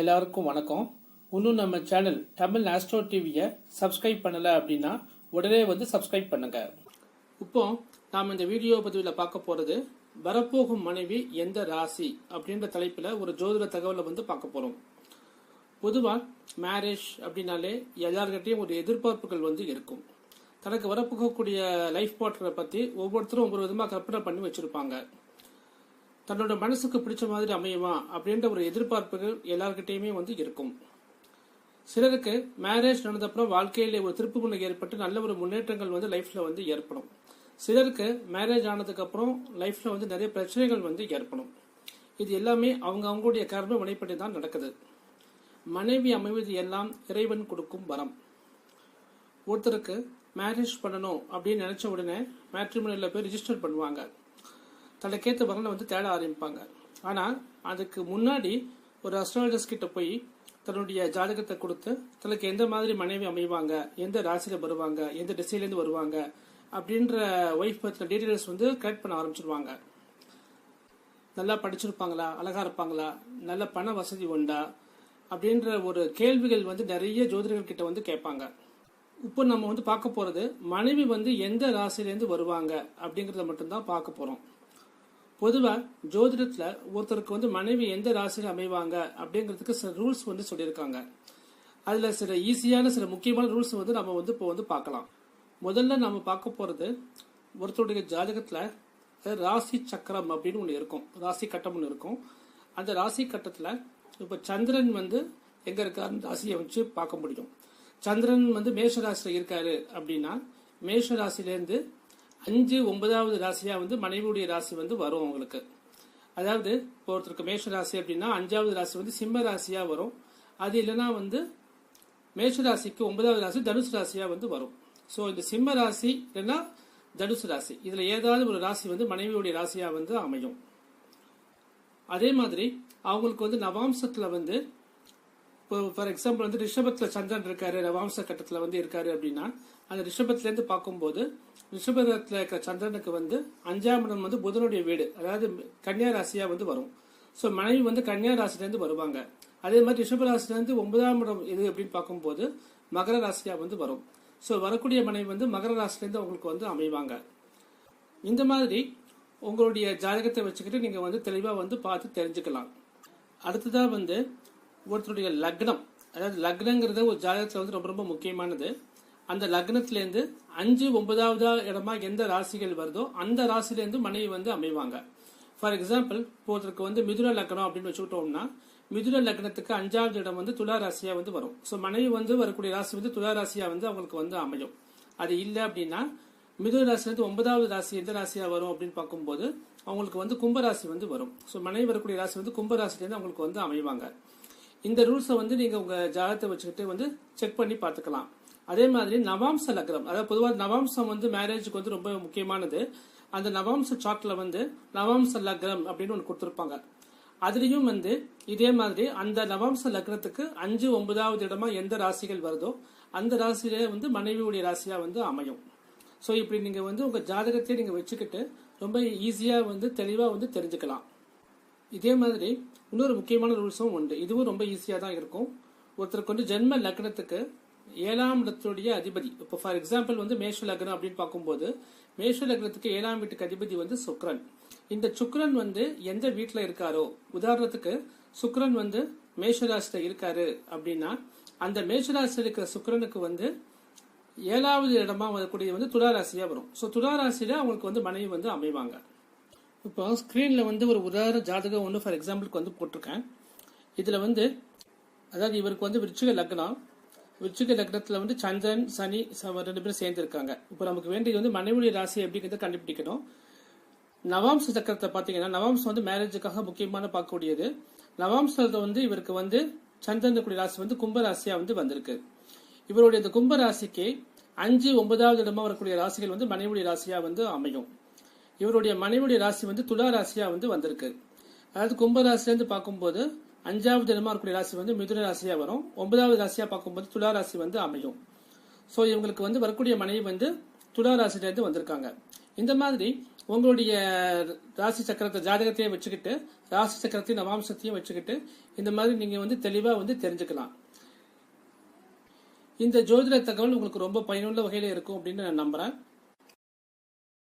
எல்லாருக்கும் வணக்கம். இன்னும் நம்ம சேனல் தமிழ் ஆஸ்ட்ரோ டிவியை சப்ஸ்கிரைப் பண்ணலை அப்படின்னா உடனே வந்து சப்ஸ்கிரைப் பண்ணுங்க. இப்போ நாம் இந்த வீடியோ பதிவில் பார்க்க போகிறது வரப்போகும் மனைவி எந்த ராசி அப்படின்ற தலைப்பில் ஒரு ஜோதிட தகவலை வந்து பார்க்க போகிறோம் பொதுவாக மேரேஜ் அப்படின்னாலே எல்லார்கிட்டையும் ஒரு எதிர்பார்ப்புகள் வந்து இருக்கும். தனக்கு வரப்போகக்கூடிய லைஃப் பார்ட்னரை பற்றி ஒவ்வொருத்தரும் ஒவ்வொரு விதமாக கற்பனை பண்ணி வச்சுருப்பாங்க. தன்னோட மனசுக்கு பிடிச்ச மாதிரி அமையுமா அப்படின்ற ஒரு எதிர்பார்ப்புகள் எல்லார்கிட்டயுமே வந்து இருக்கும். சிலருக்கு மேரேஜ் நடந்தப்புறம் வாழ்க்கையில ஒரு திருப்பு முனை ஏற்பட்டு நல்ல ஒரு முன்னேற்றங்கள் வந்து லைஃப்ல வந்து ஏற்படும். சிலருக்கு மேரேஜ் ஆனதுக்கு அப்புறம் லைஃப்ல வந்து நிறைய பிரச்சனைகள் வந்து ஏற்படும். இது எல்லாமே அவங்க அவங்களுடைய கர்ம வினைப்படி தான் நடக்குது. மனைவி அமைவது எல்லாம் இறைவன் கொடுக்கும் வரம். ஒருத்தருக்கு மேரேஜ் பண்ணணும் அப்படின்னு நினைச்ச உடனே மேட்ரிமோனியில் போய் ரிஜிஸ்டர் பண்ணுவாங்க. தனக்கேற்ற வரலை வந்து தேட ஆரம்பிப்பாங்க. ஆனால் அதுக்கு முன்னாடி ஒரு அஸ்ட்ராலஜர்ஸ் கிட்ட போய் தன்னுடைய ஜாதகத்தை கொடுத்து தனக்கு எந்த மாதிரி மனைவி அமைவாங்க? எந்த ராசியில் வருவாங்க? எந்த திசையிலேருந்து வருவாங்க? அப்படின்ற ஒய்ஃப் பற்றின டீட்டெயில்ஸ் வந்து கலெக்ட் பண்ண ஆரம்பிச்சிருவாங்க. நல்லா படிச்சிருப்பாங்களா? அழகா இருப்பாங்களா? நல்ல பண வசதி உண்டா? அப்படின்ற ஒரு கேள்விகள் வந்து நிறைய ஜோதிடர்கள் கிட்ட வந்து கேட்பாங்க. இப்போ நம்ம வந்து பார்க்க போறது மனைவி வந்து எந்த ராசியிலேருந்து வருவாங்க அப்படிங்கறத மட்டும்தான் பார்க்க போறோம். பொதுவா ஜோதிடத்துல ஒருத்தருக்கு வந்து மனைவி எந்த ராசியில் அமைவாங்க அப்படிங்கிறதுக்கு சில ரூல்ஸ் வந்து சொல்லியிருக்காங்க. அதுல சில ஈஸியான சில முக்கியமான ரூல்ஸ் வந்து நம்ம வந்து இப்போ வந்து பார்க்கலாம். முதல்ல நம்ம பார்க்க போறது ஒருத்தருடைய ஜாதகத்துல ராசி சக்கரம் அப்படின்னு ஒன்று இருக்கும். ராசி கட்டம் ஒன்று இருக்கும். அந்த ராசி கட்டத்துல இப்போ சந்திரன் வந்து எங்க இருக்காருன்னு ராசியை வச்சு பார்க்க முடியும். சந்திரன் வந்து மேஷ ராசியில் இருக்காரு அப்படின்னா மேஷ ராசியிலேருந்து அஞ்சு ஒன்பதாவது ராசியா வந்து மனைவியுடைய ராசி வந்து வரும் உங்களுக்கு. அதாவது இப்போ ஒருத்தருக்கு மேஷ ராசி அப்படின்னா அஞ்சாவது ராசி வந்து சிம்ம ராசியா வரும். அது இல்லைன்னா வந்து மேஷ ராசிக்கு ஒன்பதாவது ராசி தனுசு ராசியா வந்து வரும். ஸோ இந்த சிம்ம ராசி இல்லைன்னா தனுசு ராசி. இதுல ஏதாவது ஒரு ராசி வந்து மனைவியுடைய ராசியா வந்து அமையும். அதே மாதிரி அவங்களுக்கு வந்து நவாம்சத்துல வந்து ஃபார் எக்ஸாம்பிள் வந்து ரிஷபத்துல சந்திரன் இருக்காரு வாம்ச கட்டத்துல வந்து இருக்காரு அப்படின்னா அந்த ரிஷபத்துல இருந்து பார்க்கும்போது ரிஷபத்துல இருக்கிற சந்திரனுக்கு வந்து அஞ்சாம் இடம் வந்து புதனுடைய வீடு அதாவது கன்னியா ராசியா வந்து வரும். ஸோ மனைவி வந்து கன்னியா ராசில இருந்து வருவாங்க. அதே மாதிரி ரிஷப ராசில இருந்து ஒன்பதாம் இடம் எது அப்படின்னு பார்க்கும்போது மகர ராசியா வந்து வரும். ஸோ வரக்கூடிய மனைவி வந்து மகர ராசில இருந்து அவங்களுக்கு வந்து அமைவாங்க. இந்த மாதிரி உங்களுடைய ஜாதகத்தை வச்சுக்கிட்டு நீங்க வந்து தெளிவா வந்து பார்த்து தெரிஞ்சுக்கலாம். அடுத்ததாக வந்து ஒருத்தருடைய லக்னம் அதாவது லக்னங்கிறது ஒரு ஜாதகத்தில் வந்து ரொம்ப ரொம்ப முக்கியமானது. அந்த லக்னத்திலேருந்து அஞ்சு ஒன்பதாவது இடமா எந்த ராசிகள் வருதோ அந்த ராசிலேருந்து மனைவி வந்து அமைவாங்க. ஃபார் எக்ஸாம்பிள் ஒருத்தருக்கு வந்து மிதுன லக்னம் அப்படின்னு வச்சுக்கிட்டோம்னா மிதுன லக்னத்துக்கு அஞ்சாவது இடம் வந்து துலா ராசியா வந்து வரும். ஸோ மனைவி வந்து வரக்கூடிய ராசி வந்து துலா ராசியா வந்து அவங்களுக்கு வந்து அமையும். அது இல்லை அப்படின்னா மிதுன ராசிலேருந்து ஒன்பதாவது ராசி எந்த ராசியா வரும் அப்படின்னு பார்க்கும்போது அவங்களுக்கு வந்து கும்பராசி வந்து வரும். ஸோ மனைவி வரக்கூடிய ராசி வந்து கும்பராசிலேருந்து அவங்களுக்கு வந்து அமைவாங்க. இந்த ரூல்ஸை வந்து நீங்க உங்க ஜாதகத்தை வச்சுக்கிட்டு வந்து செக் பண்ணி பார்த்துக்கலாம். அதே மாதிரி நவாம்ச லக்னம் அதாவது பொதுவாக நவாம்சம் வந்து மேரேஜுக்கு வந்து ரொம்ப முக்கியமானது. அந்த நவாம்ச சார்ட்ல வந்து நவாம்ச லக்னம் அப்படின்னு ஒன்று கொடுத்துருப்பாங்க. அதுலயும் வந்து இதே மாதிரி அந்த நவாம்ச லக்னத்துக்கு அஞ்சு ஒன்பதாவது இடமா எந்த ராசிகள் வருதோ அந்த ராசியிலே வந்து மனைவியுடைய ராசியா வந்து அமையும். ஸோ இப்படி நீங்க வந்து உங்க ஜாதகத்தையே நீங்க வச்சுக்கிட்டு ரொம்ப ஈஸியா வந்து தெளிவா வந்து தெரிஞ்சுக்கலாம். இதே மாதிரி இன்னொரு முக்கியமான ரூல்ஸும் உண்டு. இதுவும் ரொம்ப ஈஸியாக தான் இருக்கும். ஒருத்தருக்கு வந்து ஜென்ம லக்னத்துக்கு ஏழாம் இடத்துடைய அதிபதி. இப்போ ஃபார் எக்ஸாம்பிள் வந்து மேஷ லக்னம் அப்படின்னு பார்க்கும்போது மேஷ லக்னத்துக்கு ஏழாம் வீட்டுக்கு அதிபதி வந்து சுக்ரன். இந்த சுக்ரன் வந்து எந்த வீட்டில் இருக்காரோ உதாரணத்துக்கு சுக்ரன் வந்து மேஷராசியில் இருக்காரு அப்படின்னா அந்த மேஷராசியில் இருக்கிற சுக்ரனுக்கு வந்து ஏழாவது இடமா வரக்கூடிய வந்து துளாராசியா வரும். ஸோ துளாராசியில அவங்களுக்கு வந்து மனைவி வந்து அமைவாங்க. இப்போ ஸ்க்ரீனில் வந்து ஒரு உதாரண ஜாதகம் ஒன்று ஃபார் எக்ஸாம்பிளுக்கு வந்து போட்டிருக்கேன். இதில் வந்து அதாவது இவருக்கு வந்து விருச்சிக லக்னம். விருச்சிக லக்னத்தில் வந்து சந்திரன் சனி ச- ரெண்டு பேரும் சேர்ந்துருக்காங்க. இப்போ நமக்கு வேண்டியது வந்து மனைவியுடைய ராசி அப்படிங்கிறத கண்டுபிடிக்கணும். நவாம்ச சக்கரத்தை பார்த்தீங்கன்னா நவாம்சம் வந்து மேரேஜுக்காக முக்கியமான பார்க்கக்கூடியது. நவாம்சத்தை வந்து இவருக்கு வந்து சந்திரன் கூடிய ராசி வந்து கும்ப ராசியாக வந்து வந்திருக்கு. இவருடைய இந்த கும்ப ராசிக்கு அஞ்சு ஒன்பதாவது இடமா வரக்கூடிய ராசிகள் வந்து மனைவியுடைய ராசியாக வந்து அமையும். இவருடைய மனைவியுடைய ராசி வந்து துலா ராசியா வந்து வந்திருக்கு. அதாவது கும்ப ராசிலேருந்து பார்க்கும்போது அஞ்சாவது இடமா இருக்கக்கூடிய ராசி வந்து மிதுன ராசியா வரும். ஒன்பதாவது ராசியா பார்க்கும்போது துலா ராசி வந்து அமையும். ஸோ இவங்களுக்கு வந்து வரக்கூடிய மனைவி வந்து துலா ராசிலேருந்து வந்திருக்காங்க. இந்த மாதிரி உங்களுடைய ராசி சக்கரத்தை ஜாதகத்தையும் வச்சுக்கிட்டு ராசி சக்கரத்தையும் நவாம்சத்தையும் வச்சுக்கிட்டு இந்த மாதிரி நீங்க வந்து தெளிவாக வந்து தெரிஞ்சுக்கலாம். இந்த ஜோதிட தகவல் உங்களுக்கு ரொம்ப பயனுள்ள வகையில இருக்கும் அப்படின்னு நான் நம்புறேன்.